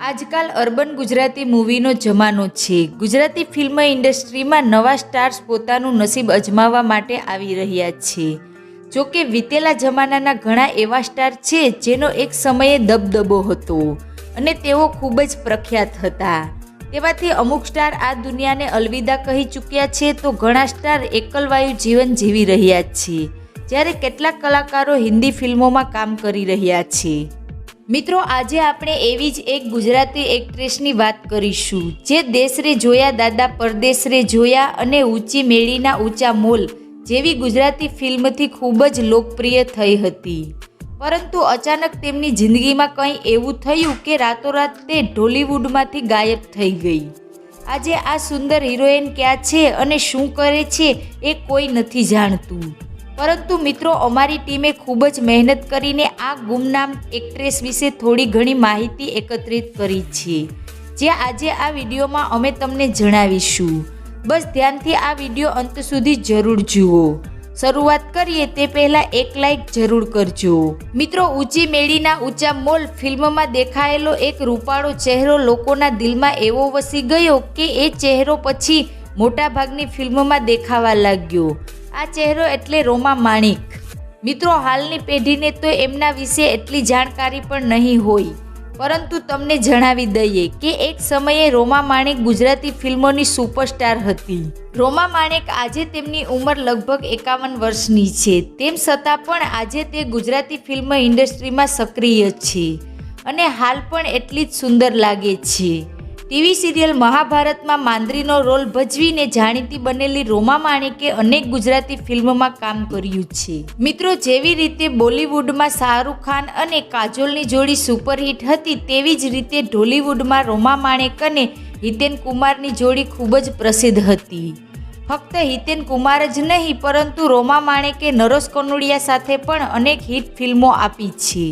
આજકાલ અર્બન ગુજરાતી મૂવીનો જમાનો છે. ગુજરાતી ફિલ્મ ઇન્ડસ્ટ્રીમાં નવા સ્ટાર્સ પોતાનું નસીબ અજમાવવા માટે આવી રહ્યા છે. જો કે વીતેલા જમાનાના ઘણા એવા સ્ટાર છે જેનો એક સમયે દબદબો હતો અને તેઓ ખૂબ જ પ્રખ્યાત હતા. તેમાંથી અમુક સ્ટાર આ દુનિયાને અલવિદા કહી ચૂક્યા છે તો ઘણા સ્ટાર એકલવાયુ જીવન જીવી રહ્યા છે. જ્યારે કેટલાક કલાકારો હિન્દી ફિલ્મોમાં કામ કરી રહ્યા છે. મિત્રો, આજે આપણે એવી જ એક ગુજરાતી એક્ટ્રેસની વાત કરીશું, જે દેશરે જોયા, દાદા પરદેશરે જોયા અને ઊંચી મેળીના ઊંચા મોલ જેવી ગુજરાતી ફિલ્મથી ખૂબ જ લોકપ્રિય થઈ હતી. પરંતુ અચાનક તેમની જિંદગીમાં કંઈ એવું થયું કે રાતોરાત તે ઢોલિવૂડમાંથી ગાયબ થઈ ગઈ. આજે આ સુંદર હિરોઈન ક્યાં છે અને શું કરે છે એ કોઈ નથી જાણતું. પરંતુ મિત્રો, અમારી ટીમે ખૂબ જ મહેનત કરીને આ ગુમનામ એક્ટ્રેસ વિશે થોડી ઘણી માહિતી એકત્રિત કરી છે, જે આજે આ વિડીયોમાં અમે તમને જણાવીશું. બસ ધ્યાનથી આ વીડિયો અંત સુધી જરૂર જુઓ. શરૂઆત કરીએ તે પહેલાં એક લાઈક જરૂર કરજો. મિત્રો, ઊંચી મેળીના ઊંચા મોલ ફિલ્મમાં દેખાયેલો એક રૂપાળો ચહેરો લોકોના દિલમાં એવો વસી ગયો કે એ ચહેરો પછી મોટાભાગની ફિલ્મમાં દેખાવા લાગ્યો. આ ચહેરો એટલે રોમા માણિક. મિત્રો, હાલની પેઢીને તો એમના વિશે એટલી જાણકારી પણ નહીં હોય. પરંતુ તમને જણાવી દઈએ કે એક સમયે રોમા માણિક ગુજરાતી ફિલ્મોની સુપરસ્ટાર હતી. રોમા માણેક આજે તેમની ઉંમર લગભગ એકાવન વર્ષની છે. તેમ છતાં પણ આજે તે ગુજરાતી ફિલ્મ ઇન્ડસ્ટ્રીમાં સક્રિય છે અને હાલ પણ એટલી જ સુંદર લાગે છે. ટીવી સિરિયલ મહાભારતમાં માંદ્રીનો રોલ ભજવીને જાણીતી બનેલી રોમા માણેકે અનેક ગુજરાતી ફિલ્મોમાં કામ કર્યું છે. મિત્રો, જેવી રીતે બોલિવૂડમાં શાહરૂખ ખાન અને કાજોલની જોડી સુપરહિટ હતી, તેવી જ રીતે ઢોલિવૂડમાં રોમા માણેક અને હિતેન કુમારની જોડી ખૂબ જ પ્રસિદ્ધ હતી. ફક્ત હિતેન કુમાર જ નહીં, પરંતુ રોમા માણેકે નરોશ કનોડિયા સાથે પણ અનેક હિટ ફિલ્મો આપી છે.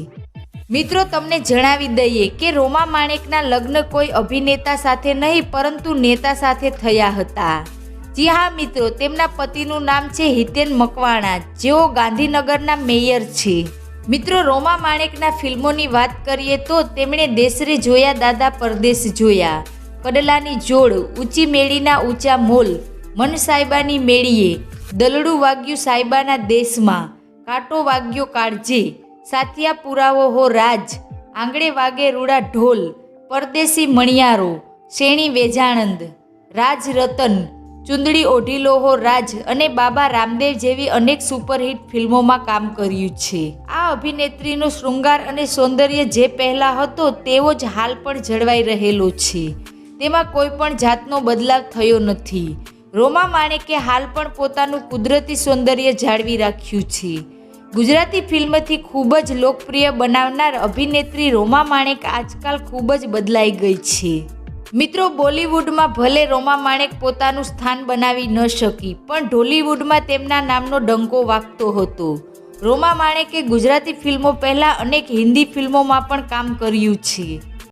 મિત્રો, તમને જણાવી દઈએ કે રોમા માણેકના લગ્ન કોઈ અભિનેતા સાથે નહીં, પરંતુ નેતા સાથે થયા હતા. જી હા, મિત્રો, તેમના પતિનું નામ છે હિતેન મકવાણા. જેઓ ગાંધીનગરના મેયર છે. મિત્રો, રોમા માણેકના ફિલ્મોની વાત કરીએ તો તેમણે દેશરે જોયા દાદા પરદેશ જોયા. કડલાની જોડ, ઊંચી મેળીના ઊંચા મોલ, મન સાહેબાની મેળીએ, દલડું વાગ્યું સાહેબાના દેશમાં, કાંટો વાગ્યો કાળજે. સાતિયા પુરાવો હો રાજ આંગળે વાગે રૂડા ઢોલ, પરદેશી મણિયારો, શેણી વેજાણંદ રાજ રતન ચુંદડી ઓઢીલો હો રાજ અને બાબા રામદેવ જેવી અનેક સુપરહિટ ફિલ્મોમાં કામ કર્યું છે. આ અભિનેત્રીનો શૃંગાર અને સૌંદર્ય જે પહેલા હતો તેવો જ હાલ પણ જળવાઈ રહેલો છે. તેમાં કોઈ પણ જાતનો બદલાવ થયો નથી. રોમા માણેકે હાલ પણ પોતાનું કુદરતી સૌંદર્ય જાળવી રાખ્યું છે. ગુજરાતી ફિલ્મથી ખૂબ જ લોકપ્રિય બનાવનાર અભિનેત્રી રોમા માણેક આજકાલ ખૂબ જ બદલાઈ ગઈ છે. મિત્રો, બોલિવૂડમાં ભલે રોમા માણેક પોતાનું સ્થાન બનાવી ન શકી, પણ ઢોલિવૂડમાં તેમના નામનો ડંકો વાગતો હતો. રોમા માણેકે ગુજરાતી ફિલ્મો પહેલાં અનેક હિન્દી ફિલ્મોમાં પણ કામ કર્યું છે.